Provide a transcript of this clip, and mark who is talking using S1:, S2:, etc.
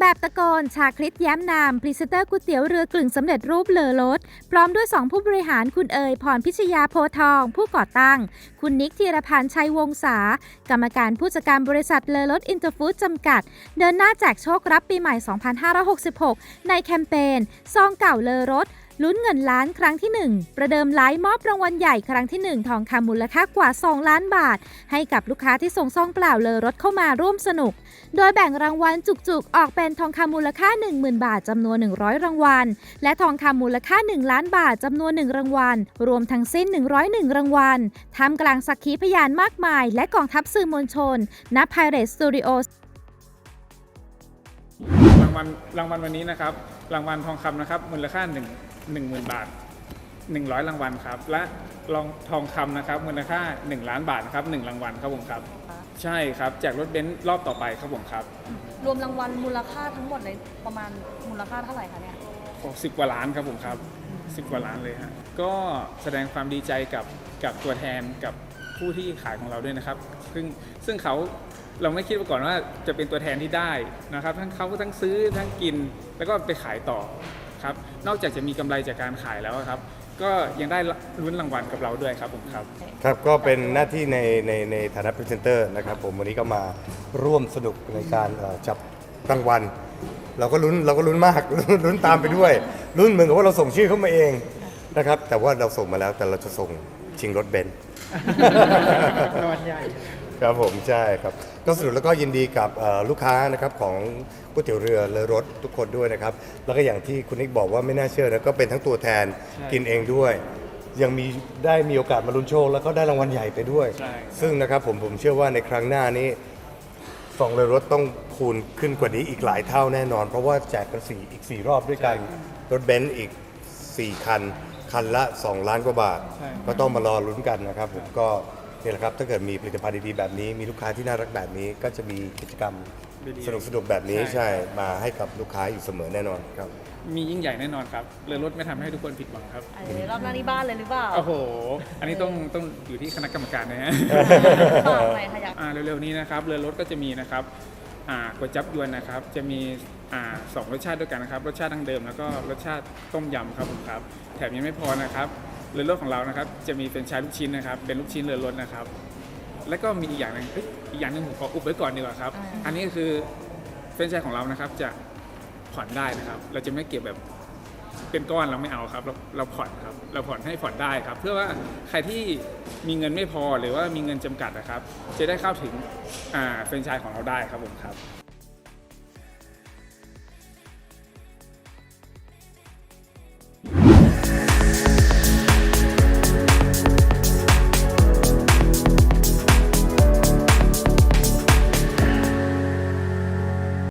S1: แบบตะโกนชาคริตแย้มนามพรีเซนเตอร์ก๋วยเตี๋ยวเรือกลึ่งสำเร็จรูปเลอรสพร้อมด้วย 2 ผู้บริหารคุณเอ๋ยพรพิชยาโพทอง ผู้ก่อตั้ง คุณนิกธีรพันธ์ชัยวงศากรรมการผู้จัดการบริษัทเลอรสอินเตอร์ฟู้ดจำกัด เดินหน้าแจกโชครับปีใหม่ 2566 ในแคมเปญซองเก่าเลอรส ลุ้นเงินล้านครั้งที่ 1 ประเดิมไลฟ์มอบรางวัลใหญ่ครั้งที่ 1 ทองคำมูลค่ากว่า 2 ล้านบาท ให้กับลูกค้าที่ส่งซองเปล่าเลอรถเข้ามาร่วมสนุก โดยแบ่งรางวัลจุกๆ ออกเป็นทองคำมูลค่า 10,000 บาทจำนวน 100 รางวัล และทองคำมูลค่า 1 ล้านบาทจำนวน 1 รางวัล รวมทั้งสิ้น 101 รางวัลท่ามกลางสักขีพยานมากมาย และกองทัพสื่อมวลชนณ Pirate Studio
S2: รางวัลรางวัลวันนี้นะครับ รางวัลทองคำนะครับมูลค่า1 1 0,000 บาท 100 รางวัลครับ และรองทองคำนะครับมูลค่า 1 ล้านบาทนะครับ1รางวัลครับผมครับ ใช่ครับแจกรถเบนซ์รอบต่อไปครับผมครับ
S3: รวมรางวัลมูลค่าทั้งหมดในประมาณมูลค่าเท่าไหร่คะเนี่ย
S2: สิบกว่าล้านครับผมครับสิบกว่าล้านเลยฮะก็แสดงความดีใจกับกับตัวแทนกับผู้ที่ขายของเราด้วยนะครับ ซึ่งซึ่งเขา เราไม่คิดมาก่อนว่าจะเป็นตัวแทนที่ได้นะครับ ทั้งเขาทั้งซื้อทั้งกิน แล้วก็ไปขายต่อครับ นอกจากจะมีกำไรจากการขายแล้วครับ ก็ยังได้ลุ้นรางวัลกับเราด้วยครับผมครับ
S4: ครับก็เป็นหน้าที่ในในในฐานะพรีเซนเตอร์นะครับ ผมวันนี้ก็มาร่วมสนุกในการเอ่อจับรางวัล เราก็ลุ้นเราก็ลุ้นมากลุ้นตามไปด้วยลุ้นเหมือนกับว่าเราส่งชื่อเข้ามาเองนะครับ แต่ว่าเราส่งมาแล้วแต่เราจะส่งชิงรถเบนซ์
S2: รางวัลใหญ่
S4: ครับผมใช่ครับ ก็สนุกแล้วก็ยินดีกับเอ่อลูกค้านะครับของก๋วยเตี๋ยวเรือเลอรถทุกคนด้วยนะครับ แล้วก็อย่างที่คุณนิกบอกว่าไม่น่าเชื่อนะก็เป็นทั้งตัวแทน
S2: ใช่
S4: กินเองด้วย ยังมีได้มีโอกาสมาลุ้นโชคแล้วก็ได้รางวัลใหญ่ไปด้วย
S2: ใช่
S4: ซึ่งนะครับผมผมเชื่อว่าในครั้งหน้านี้สองเลยรถต้องคูณขึ้นกว่านี้อีกหลายเท่าแน่นอน เพราะว่าแจกกันสี่อีก4รอบด้วยกันรถเบนซ์อีก 4 คัน คันละ 2 ล้านกว่าบาท
S2: ใช่
S4: ก็ต้องมารอลุ้นกันนะครับผมก็ นี่แหละครับถ้าเกิดมีผลิตภัณฑ์ดีๆแบบนี้ มีลูกค้าที่น่ารักแบบนี้ ก็จะมีกิจกรรม
S2: ดีๆ
S4: สนุกสนุกๆแบบนี้
S2: ใช่
S4: ใช่ มาให้กับลูกค้าอยู่เสมอแน่นอนครับ
S2: มียิ่งใหญ่แน่นอนครับเรือรถไม่ทำให้ทุกคนผิดหวังครับ
S3: เออรอบหน้านี้บ้านเลยหรือเปล่า
S2: โอ้โห อันนี้ต้องต้องอยู่ที่คณะกรรมการนะฮะ
S3: ฝากหน่อยค่ะอยาก
S2: อ่าเร็วๆนี้นะครับเรือรถก็จะมีนะครับอ่าก๋วยจับยวนนะครับ จะมีอ่าสองรสชาติด้วยกันนะครับ รสชาติดั้งเดิมแล้วก็รสชาติต้มยำครับผมครับ แถมยังไม่พอนะครับ เรือรถของเรานะครับ จะมีเป็นชายลูกชิ้นนะครับ เป็นลูกชิ้นเรือรถนะครับ แล้วก็มีอีกอย่างหนึงเฮ้ยอีกอย่างหนึงผมขออุบไว้ก่อนดีกว่าครับ
S3: อ่า
S2: อันนี้ก็คือเฟรนไชส์ของเรานะครับจะผ่อนได้นะครับ เราจะไม่เก็บแบบเป็นก้อนเราไม่เอาครับ เราเราผ่อนครับ เราผ่อนให้ผ่อนได้ครับ เพื่อว่าใครที่มีเงินไม่พอหรือว่ามีเงินจำกัดนะครับ จะได้เข้าถึงอ่าเฟรนไชส์ของเราได้ครับผมครับ